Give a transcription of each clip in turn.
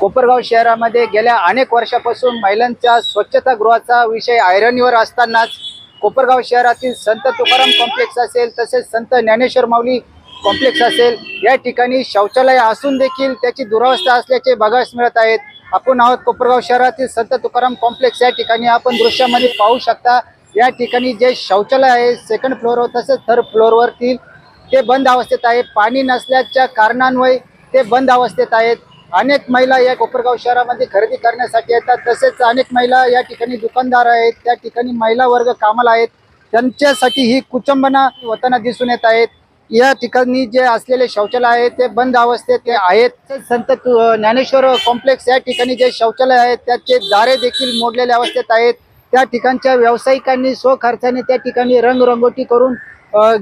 कोपरगाव शहरामध्ये गेल्या अनेक वर्षापासून महिलांच्या स्वच्छतागृहाचा विषय ऐरणीवर असतानाच कोपरगाव शहरातील संत तुकाराम कॉम्प्लेक्स असेल तसेच संत ज्ञानेश्वर माऊली कॉम्प्लेक्स असेल या ठिकाणी शौचालय असून देखील त्याची दुरावस्था असल्याचे बघायला मिळत आहेत. आपण आहोत कोपरगाव शहरातील संत तुकाराम कॉम्प्लेक्स. या ठिकाणी आपण दृश्यामध्ये पाहू शकता या ठिकाणी जे शौचालय आहे सेकंड फ्लोअरवर तसेच थर्ड फ्लोअरवरती ते बंद अवस्थेत आहे. पाणी नसल्याच्या कारणांमुळे ते बंद अवस्थेत आहेत. अनेक महिला या कोपरगाव शहरामध्ये खरेदी करण्यासाठी येतात. तसेच अनेक महिला या ठिकाणी दुकानदार आहेत. त्या ठिकाणी महिला वर्ग कामाला आहेत. त्यांच्यासाठी ही कुचंबना होताना दिसून येत आहेत. या ठिकाणी जे असलेले शौचालय आहे ते बंद अवस्थेत ते आहेत. संत तु- ज्ञानेश्वर कॉम्प्लेक्स या ठिकाणी जे शौचालय आहेत त्याचे दारे देखील मोडलेल्या अवस्थेत आहेत. त्या ठिकाणच्या व्यावसायिकांनी स्वखर्चाने त्या ठिकाणी रंगरंगोटी करून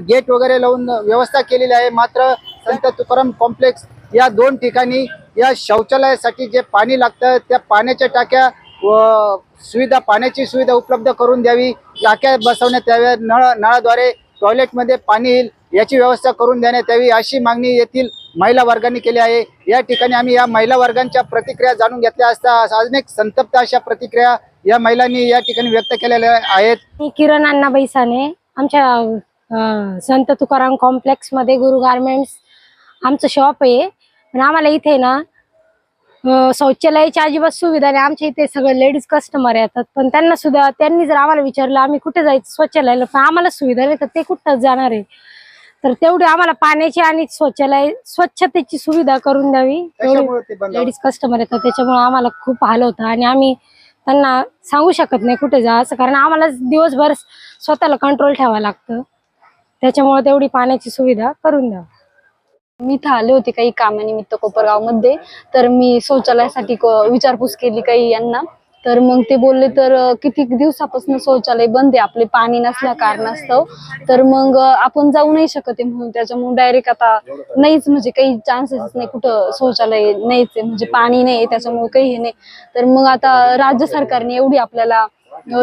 गेट वगैरे लावून व्यवस्था केलेली आहे. मात्र संत तुकाराम कॉम्प्लेक्स या दोन ठिकाणी या शौचालयासाठी जे पाणी लागतं त्या पाण्याच्या टाक्या व सुविधा पाण्याची सुविधा उपलब्ध करून द्यावी. टाक्या बसवण्यात याव्या. नळ नळाद्वारे टॉयलेटमध्ये पाणी येईल याची व्यवस्था करून देण्यात यावी अशी मागणी येथील महिला वर्गाने केली आहे. या ठिकाणी आम्ही या महिला वर्गांच्या प्रतिक्रिया जाणून घेतल्या असता अनेक संतप्त अशा प्रतिक्रिया या महिलांनी या ठिकाणी व्यक्त केलेल्या आहेत. मी किरण अण्णाबाई साने आमच्या संत तुकाराम कॉम्प्लेक्समध्ये गुरु गार्मेंट्स आमचं शॉप आहे. पण आम्हाला इथे ना शौचालयाची अजिबात सुविधा नाही. आमच्या इथे सगळे लेडीज कस्टमर येतात. पण त्यांना सुद्धा त्यांनी जर आम्हाला विचारलं आम्ही कुठे जायचं शौचालयाला? पण आम्हाला सुविधा नाही. तर ते कुठं जाणार आहे? तर तेवढी आम्हाला पाण्याची आणि शौचालय स्वच्छतेची सुविधा करून द्यावी. लेडीज कस्टमर येतात. त्याच्यामुळे आम्हाला खूप हाल होतं. आणि आम्ही त्यांना सांगू शकत नाही कुठे जा असं कारण आम्हाला दिवसभर स्वतःला कंट्रोल ठेवावं लागतं. त्याच्यामुळे तेवढी पाण्याची सुविधा करून द्या मी इथं आले होते काही कामानिमित्त कोपरगावमध्ये तर मी शौचालयासाठी विचारपूस केली काही यांना. तर मग ते बोलले तर किती दिवसापासून शौचालय बंद आहे? आपले पाणी नसल्या कारणास्तव. तर मग आपण जाऊ नाही शकत म्हणून त्याच्यामुळे डायरेक्ट आता नाहीच म्हणजे काही चान्सेस नाही कुठं शौचालय नाहीच आहे म्हणजे पाणी नाही त्याच्यामुळे काही हे नाही. तर मग आता राज्य सरकारने एवढी आपल्याला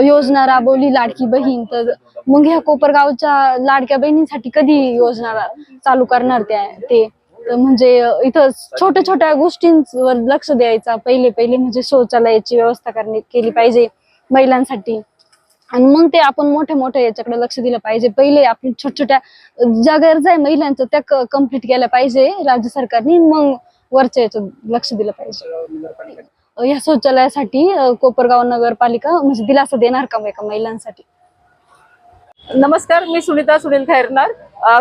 योजना राबवली लाडकी बहीण तर मग ह्या कोपरगावच्या लाडक्या बहिणींसाठी कधी योजना चालू करणार त्या ते? म्हणजे इथं छोट्या छोट्या गोष्टींवर लक्ष द्यायचा पहिले पहिले म्हणजे शौचालयाची व्यवस्था करणे केली पाहिजे महिलांसाठी. आणि मग ते आपण मोठ्या मोठ्या याच्याकडे लक्ष दिलं पाहिजे. पहिले आपण छोट्या छोट्या ज्या गरजा आहे महिलांचं त्या कंप्लीट केल्या पाहिजे राज्य सरकारने मग वरच्या याच्यात लक्ष दिलं पाहिजे. या शौचालयासाठी कोपरगाव नगरपालिका म्हणजे दिलासा देणार का एका महिलांसाठी? नमस्कार मी सुनीता सुनील खैरनार.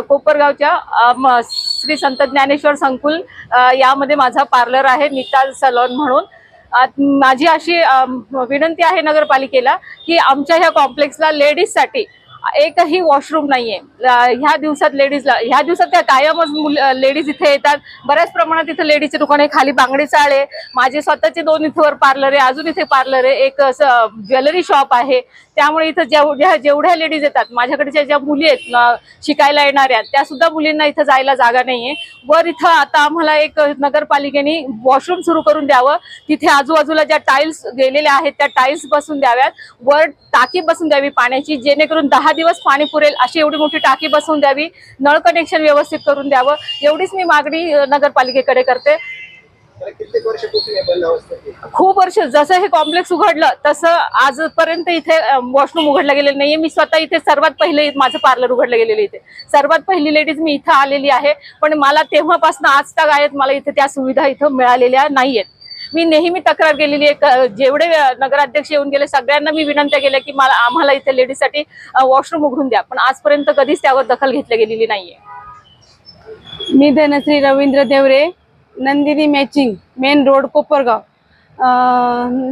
कोपरगावच्या श्री संत ज्ञानेश्वर संकुल यामध्ये माझा पार्लर आहे निकाल सलॉन म्हणून. माझी अशी विनंती आहे नगरपालिकेला की आमच्या ह्या कॉम्प्लेक्सला लेडीजसाठी एकही वॉशरूम नाहीये. ह्या दिवसात लेडीजला ह्या दिवसात त्या कायमच लेडीज इथे येतात. बऱ्याच प्रमाणात इथे लेडीजचे दुकान आहे खाली बांगडी चाळ. आहे माझे स्वतःचे दोन इथवर पार्लर आहे अजून इथे पार्लर आहे. एक ज्वेलरी शॉप आहे. त्यामुळे इथं जेवढ्या जेवढ्या लेडीज येतात माझ्याकडच्या ज्या मुली आहेत शिकायला येणाऱ्या त्या सुद्धा मुलींना इथं जायला जागा नाहीये. वर इथं आता आम्हाला एक नगरपालिकेने वॉशरूम सुरू करून द्यावं. तिथे आजूबाजूला ज्या टाईल्स गेलेल्या आहेत त्या टाईल्स बसून द्याव्यात. वर टाकी बसून द्यावी पाण्याची जेणेकरून दहा दिवस पाणी पुरेल अशी एवढी मोठी टाकी बसवून द्यावी नळ कनेक्शन व्यवस्थित करून द्यावं एवढीच मी मागणी नगरपालिकेकडे करते. खूप वर्ष जसं हे कॉम्प्लेक्स उघडलं तसं आजपर्यंत इथे वॉशरूम उघडलं गेलेलं नाहीये. मी स्वतः इथे सर्वात पहिले माझं पार्लर उघडलं गेलेलं इथे. सर्वात पहिली लेडीज मी इथं आलेली आहे. पण मला तेव्हापासून आज तक आहेत मला इथे त्या सुविधा इथं मिळालेल्या नाहीयेत. मी नेहमी तक्रार केलेली आहे. जेवढे नगराध्यक्ष येऊन गेले सगळ्यांना मी विनंत्या केल्या की मला आम्हाला इथे लेडीजसाठी वॉशरूम उघडून द्या. पण आजपर्यंत कधीच त्यावर दखल घेतली गेलेली नाहीये. मी Dhanashree Ravindra Deore Nandini matching main road Kopargaon.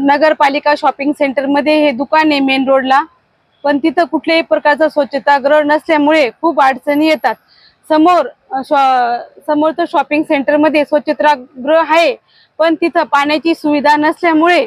नगरपालिका शॉपिंग सेंटरमध्ये हे दुकान आहे मेन रोडला पण तिथं कुठल्याही प्रकारचा स्वच्छतागृह नसल्यामुळे खूप अडचणी येतात. समोर समोर तर शॉपिंग सेंटरमध्ये स्वच्छतागृह आहे पण तिथं पाण्याची सुविधा नसल्यामुळे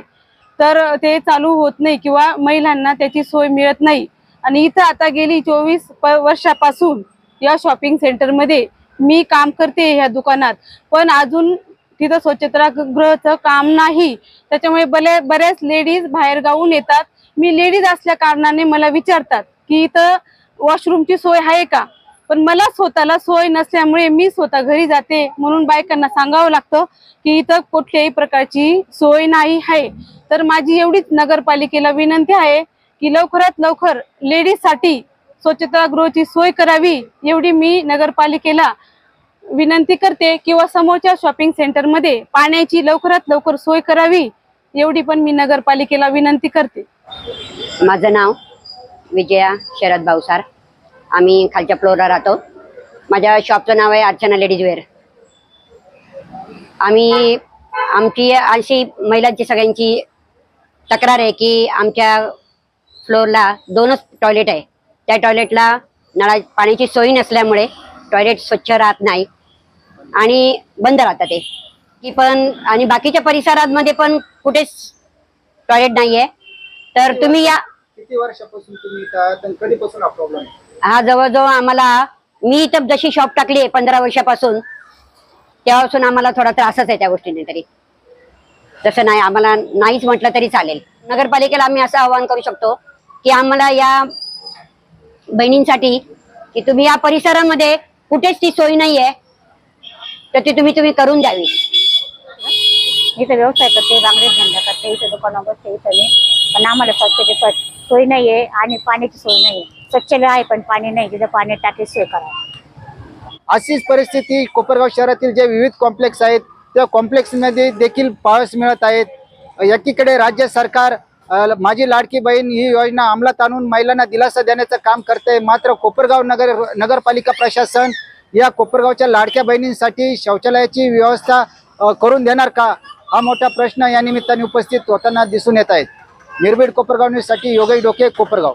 तर ते चालू होत नाही किंवा महिलांना त्याची सोय मिळत नाही. आणि इथं आता गेली चोवीस वर्षापासून या शॉपिंग सेंटरमध्ये मी काम करते ह्या दुकानात. पण अजून तिथं स्वच्छतागृहचं काम नाही. त्याच्यामुळे बरे बऱ्याच लेडीज बाहेर गावून येतात. मी लेडीज असल्या कारणाने मला विचारतात की इथं वॉशरूमची सोय आहे का? पण मला स्वतःला सोय नसल्यामुळे मी स्वतः घरी जाते म्हणून बायकांना सांगावं लागतं की इथं कुठल्याही प्रकारची सोय नाही आहे. तर माझी एवढीच नगरपालिकेला विनंती आहे की लवकरात लवकर लेडीजसाठी स्वच्छतागृहाची सोय करावी एवढी मी नगरपालिकेला विनंती करते किंवा समोरच्या शॉपिंग सेंटरमध्ये पाण्याची लवकरात लवकर सोय करावी एवढी पण मी नगरपालिकेला विनंती करते. माझं नाव विजया शरद भावसार आम्ही खालच्या फ्लोरला राहतो. माझ्या शॉपचं नाव आहे अर्चना लेडीज वेअर आम्ही आमची अशी महिलांची सगळ्यांची तक्रार आहे की आमच्या फ्लोअरला दोनच टॉयलेट आहे. त्या टॉयलेटला नळा पाण्याची सोय नसल्यामुळे टॉयलेट स्वच्छ राहत नाही आणि बंद राहतं ते. की पण आणि बाकीच्या परिसरांमध्ये पण कुठेच टॉयलेट नाही आहे तर तुम्ही या. किती वर्षापासून तुम्ही कधीपासून हा प्रॉब्लेम हा जवळजवळ आम्हाला मी इथं जशी शॉप टाकली आहे पंधरा वर्षापासून तेव्हापासून आम्हाला थोडा त्रासच आहे त्या गोष्टीने तरी. तसं नाही आम्हाला नाहीच म्हटलं तरी चालेल. नगरपालिकेला आम्ही असं आवाहन करू शकतो की आम्हाला या बहिणींसाठी की तुम्ही या परिसरामध्ये कुठेच ती सोय नाही आहे तर ती तुम्ही तुम्ही करून द्यावी इथं व्यवसाय करते बांगडे धंदा करते इथं दुकानावर बसते इथं पण आम्हाला स्वच्छतेची सोय नाही आहे आणि पाण्याची सोय नाही आहे स्वच्छता आहे पण पाणी नाही. तिथं पाणी टाकी सोय करा. अशीच परिस्थिती कोपरगाव शहरातील जे विविध कॉम्प्लेक्स आहेत त्या कॉम्प्लेक्समध्ये देखील पाऊस मिळत आहेत. एकीकडे राज्य सरकार अ, माझी लाडकी बहीण ही योजना अंमलात आणून महिलांना दिलासा देण्याचं काम करते मात्र कोपरगाव नगर नगरपालिका प्रशासन या कोपरगावच्या लाडक्या बहिणींसाठी शौचालयाची व्यवस्था अ, करून देणार का? हा मोठा प्रश्न या निमित्ताने उपस्थित होताना दिसून येत आहेत. निर्भीड कोपरगाव न्यूजसाठी योगेश डोके कोपरगाव.